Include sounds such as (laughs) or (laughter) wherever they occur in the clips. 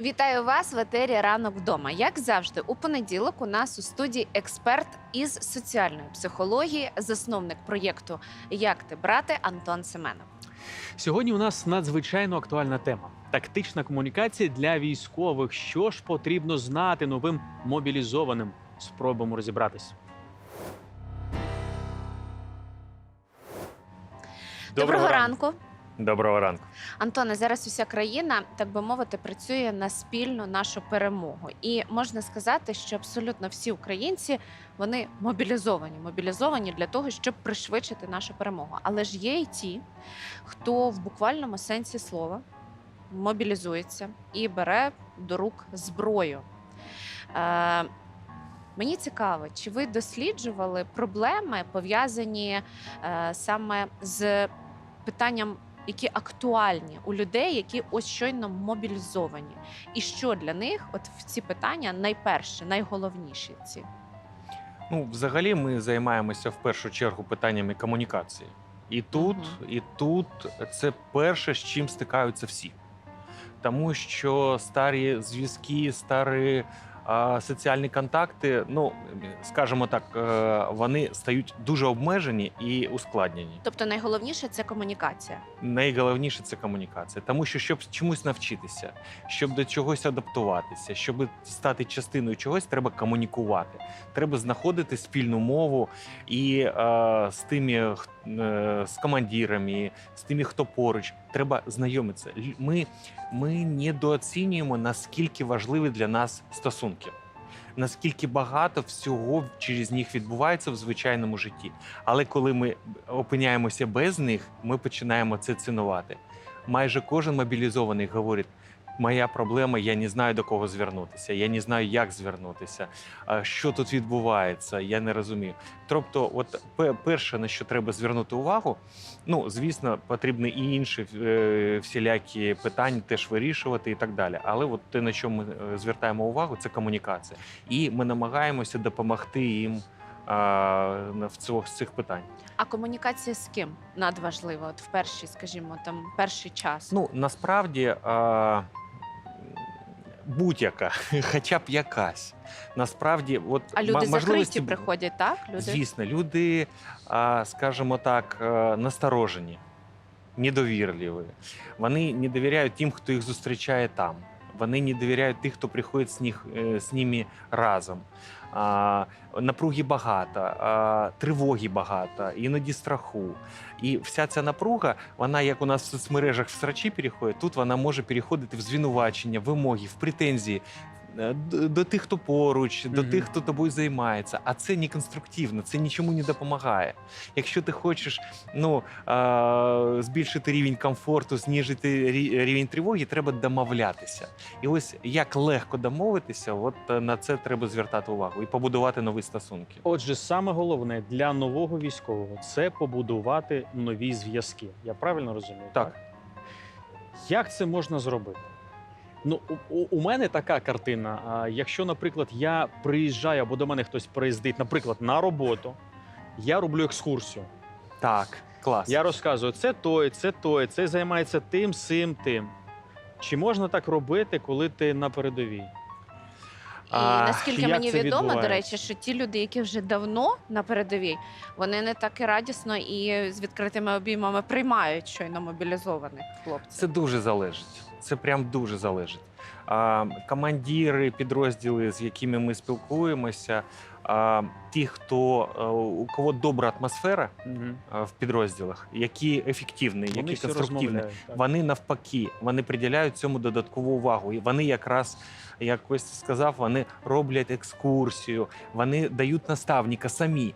Вітаю вас в етері ранок вдома. Як завжди, у понеділок у нас у студії експерт із соціальної психології, засновник проєкту Як ти брати Антон Семенов. Сьогодні у нас надзвичайно актуальна тема: тактична комунікація для військових. Що ж потрібно знати новим мобілізованим? Спробуємо розібратись. Доброго, ранку. Доброго ранку. Антоне, зараз уся країна, так би мовити, працює на спільну нашу перемогу. І можна сказати, що абсолютно всі українці вони мобілізовані, мобілізовані для того, щоб пришвидшити нашу перемогу. Але ж є і ті, хто в буквальному сенсі слова мобілізується і бере до рук зброю. Е, Мені цікаво, чи ви досліджували проблеми, пов'язані е, саме з питанням які актуальні у людей, які ось щойно мобілізовані, і що для них, от в ці питання, найперше, найголовніші ці. Ну, взагалі, ми займаємося в першу чергу питаннями комунікації. І тут, Мгм. і тут це перше, з чим стикаються всі. Тому що старі зв'язки, старі соціальні контакти, ну скажімо так, е, вони стають дуже обмежені і ускладнені. Тобто, найголовніше це комунікація. Найголовніше це комунікація, тому що щоб чомусь навчитися, щоб до чогось адаптуватися, щоб стати частиною чогось, треба комунікувати. Треба знаходити спільну мову і е, з тими е, з командирами, з тими, хто поруч, треба знайомитися. Ми, ми недооцінюємо наскільки важливі для нас стосунки. Наскільки багато всього через них відбувається в звичайному житті. Але коли ми опиняємося без них, ми починаємо це цінувати. Майже кожен мобілізований говорить: моя проблема, я не знаю до кого звернутися, я не знаю, як звернутися, що тут відбувається, я не розумію. Тобто, от перше, на що треба звернути увагу, ну звісно, потрібно і інші е, всілякі питання теж вирішувати і так далі. Але от те, на що ми е, звертаємо увагу, це комунікація. І ми намагаємося допомогти їм в цих, цих питань. А комунікація з ким надважлива? От в перший, скажімо, там перший час. Ну насправді будь-яка, (laughs) хоча б якась. Насправді, от а люди можливості... закриті приходять, так? Люди Звісно, люди, скажімо так, е, насторожені, недовірливі. Вони не довіряють тим, хто їх зустрічає там. Вони не довіряють тих, хто приходить з, них, е, з ними разом. А, напруги багато, а, тривоги багато, іноді страху. І вся ця напруга, вона, як у нас в соцмережах в срачі переходить, тут вона може переходити в звинувачення, вимоги, в претензії. Е, До тих, хто поруч, до тих, хто тобою займається. А це не конструктивно, це нічому не допомагає. Якщо ти хочеш ну, збільшити рівень комфорту, знижити рівень тривоги, треба домовлятися. І ось як легко домовитися, от е, на це треба звертати увагу і побудувати нові стосунки. Отже, саме головне для нового військового це побудувати нові зв'язки. Я правильно розумію? Так. Як це можна зробити? Ну, у, у- у мене така картина. А, якщо, наприклад, я приїжджаю або до мене хтось приїздить, наприклад, на роботу, я роблю екскурсію. Так, клас. Я розказую, це той, це той, цей займається тим, сим, тим. Чи можна так робити, коли ти на передовій? І А, наскільки як мені це відомо, до речі, що ті люди, які вже давно на передовій, вони не так і радісно і з відкритими обіймами приймають щойно мобілізованих хлопців. Це дуже залежить. Це прям дуже залежить. А, командири, підрозділи, з якими ми спілкуємося, а, ті, хто е, у кого добра атмосфера Угу. в підрозділах, які ефективні, Вони які конструктивні. Вони навпаки, вони приділяють цьому додаткову увагу. І вони якраз, як Костя сказав, вони роблять екскурсію, вони дають наставника самі.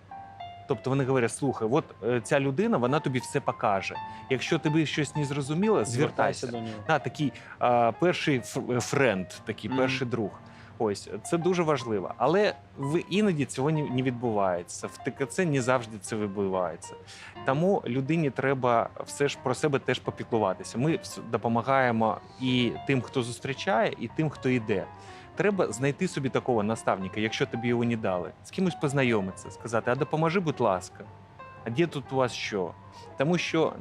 Тобто вони говорять: слухай, от е, ця людина, вона тобі все покаже. Якщо тобі щось не зрозуміло, звертайся. до нього. Да, такий а, перший френд, такий Мгм. перший друг. Ось це дуже важливо. Але в іноді цього не, не відбувається. В ТКЦ не завжди це відбувається. Тому людині треба все ж про себе теж попіклуватися. Ми допомагаємо і тим, хто зустрічає, і тим, хто йде. Треба знайти собі такого наставника, якщо тобі його не дали, з кимось познайомитися, сказати: а допоможи, будь ласка, а де тут у вас що? Тому що, е,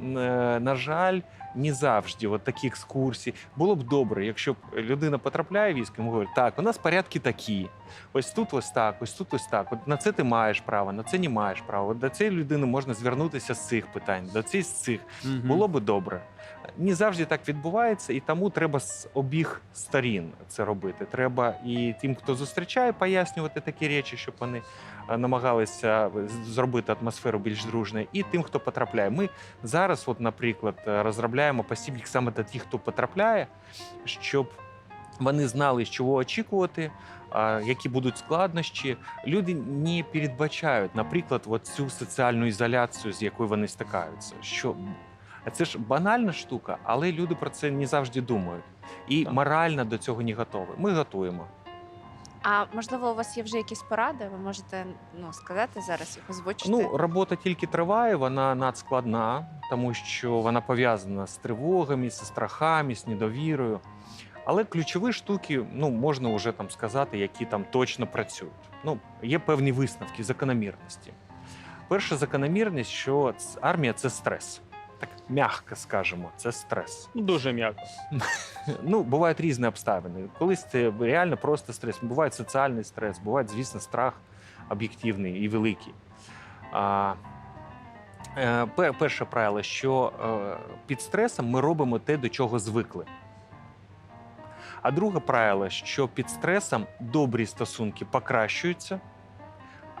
на жаль, не завжди от такі екскурсії. Було б добре, якщо б людина потрапляє в військо, йому говорять, так, у нас порядки такі. Ось тут ось так, ось тут ось так. От на це ти маєш право, на це не маєш права. От до цієї людини можна звернутися з цих питань, до цієї з цих. Мгм. Було би добре. Не завжди так відбувається, і тому треба з обіх сторін це робити. Треба і тим, хто зустрічає, пояснювати такі речі, щоб вони е, намагалися зробити атмосферу більш дружною, і тим, хто потрапляє. Ми зараз, от, наприклад, е, розробляємо посібник саме для тих, хто потрапляє, щоб вони знали, чого очікувати. Які будуть складнощі, люди не передбачають, наприклад, от цю соціальну ізоляцію, з якою вони стикаються. Що це ж банальна штука, але люди про це не завжди думають. І морально до цього не готові. Ми готуємо. А можливо, у вас є вже якісь поради? Ви можете ну сказати зараз їх озвучити? Ну, робота тільки триває, вона надскладна, тому що вона пов'язана з тривогами, з страхами, з недовірою. Але ключові штуки, ну можна вже там сказати, які там точно працюють. Ну, є певні висновки, закономірності. Перша закономірність, що армія це стрес. Так м'яко скажемо, це стрес. Ну, Дуже м'яко. (laughs) Ну, бувають різні обставини. Колись це реально просто стрес. Буває соціальний стрес, буває, звісно, страх об'єктивний і великий. А, е, перше правило, що е, під стресом ми робимо те, до чого звикли. А друге правило, що під стресом добрі стосунки покращуються,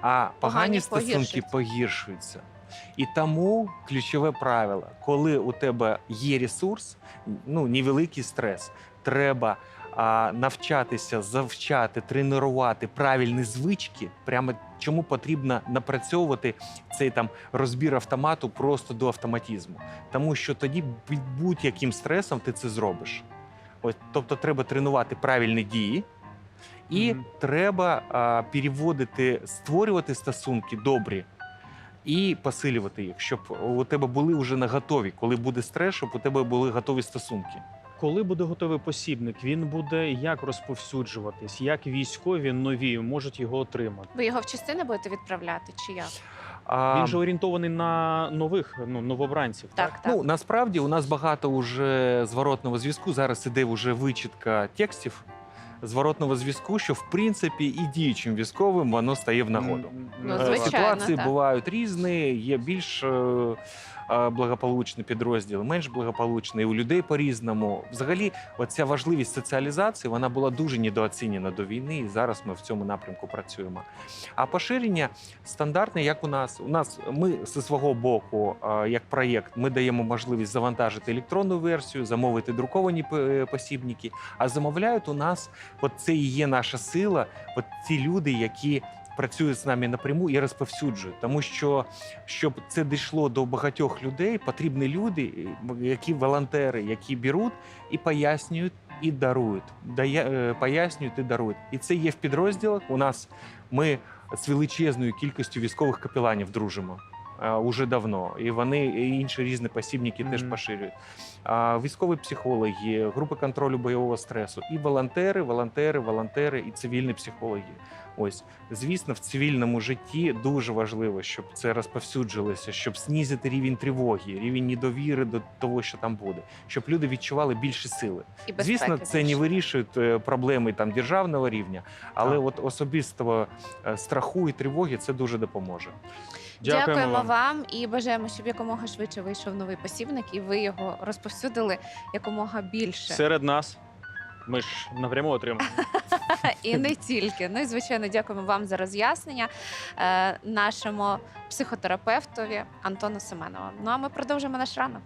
а погані, Погані стосунки погіршуються. І тому ключове правило, коли у тебе є ресурс, ну невеликий стрес, треба а, навчатися, завчати, тренувати правильні звички. Прямо чому потрібно напрацьовувати цей там розбір автомату просто до автоматизму. Тому що тоді під будь-яким стресом ти це зробиш. Ось, тобто, треба тренувати правильні дії. І Мгм. треба а, переводити, створювати стосунки добрі і посилювати їх, щоб у тебе були вже наготові. Коли буде стрес, щоб у тебе були готові стосунки. Коли буде готовий посібник, він буде як розповсюджуватись, як військові нові можуть його отримати. Ви його в частини будете відправляти, чи як? А, Він же орієнтований на нових ну, новобранців. Так, так. Ну насправді у нас багато уже зворотного зв'язку. Зараз іде вже вичітка текстів зворотного зв'язку, що в принципі і діючим військовим воно стає в нагоду. Ну, Е, звичайно, Ситуації так. бувають різні, є більш благополучні підрозділи, менш благополучні. І у людей по-різному. Взагалі, оця важливість соціалізації вона була дуже недооцінена до війни, і зараз ми в цьому напрямку працюємо. А поширення стандартне, як у нас. У нас ми зі свого боку, як проєкт, ми даємо можливість завантажити електронну версію, замовити друковані е, посібники. А замовляють у нас, от це і є наша сила, от ці люди, які працюють з нами напряму і розповсюджують. Тому що щоб це дійшло до багатьох людей, потрібні люди, які волонтери, які беруть і пояснюють. І дарують, дає, е, пояснюють і дарують. І це є в підрозділах. У нас ми з величезною кількістю військових капеланів дружимо а, уже давно. І вони і інші різні посібники теж Мгм. поширюють. А, військові психологи, групи контролю бойового стресу, і волонтери, волонтери, волонтери, і цивільні психологи. Ось, звісно, в цивільному житті дуже важливо, щоб це розповсюджилося, щоб знизити рівень тривоги, рівень недовіри до того, що там буде, щоб люди відчували більше сили. І безпеки Звісно, це не вирішує е, проблеми там державного рівня, але Так. от особистого е, страху і тривоги це дуже допоможе. Дякуємо, вам. і бажаємо, щоб якомога швидше вийшов новий посібник, і ви його розповсюдили якомога більше. Серед нас. Ми ж напряму отримаємо. (laughs) (laughs) І не тільки. Ну і звичайно, дякуємо вам за роз'яснення е, нашому психотерапевтові Антону Семенову. Ну а ми продовжимо наш ранок.